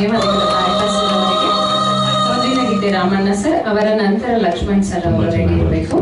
ದೇವರಿಗೆ ರಾಮಣ್ಣ ಸರ್ ಅವರ ನಂತರ ಲಕ್ಷ್ಮಣ್ ಸರ್ ಅವರು ರೆಡಿ ಇರಬೇಕು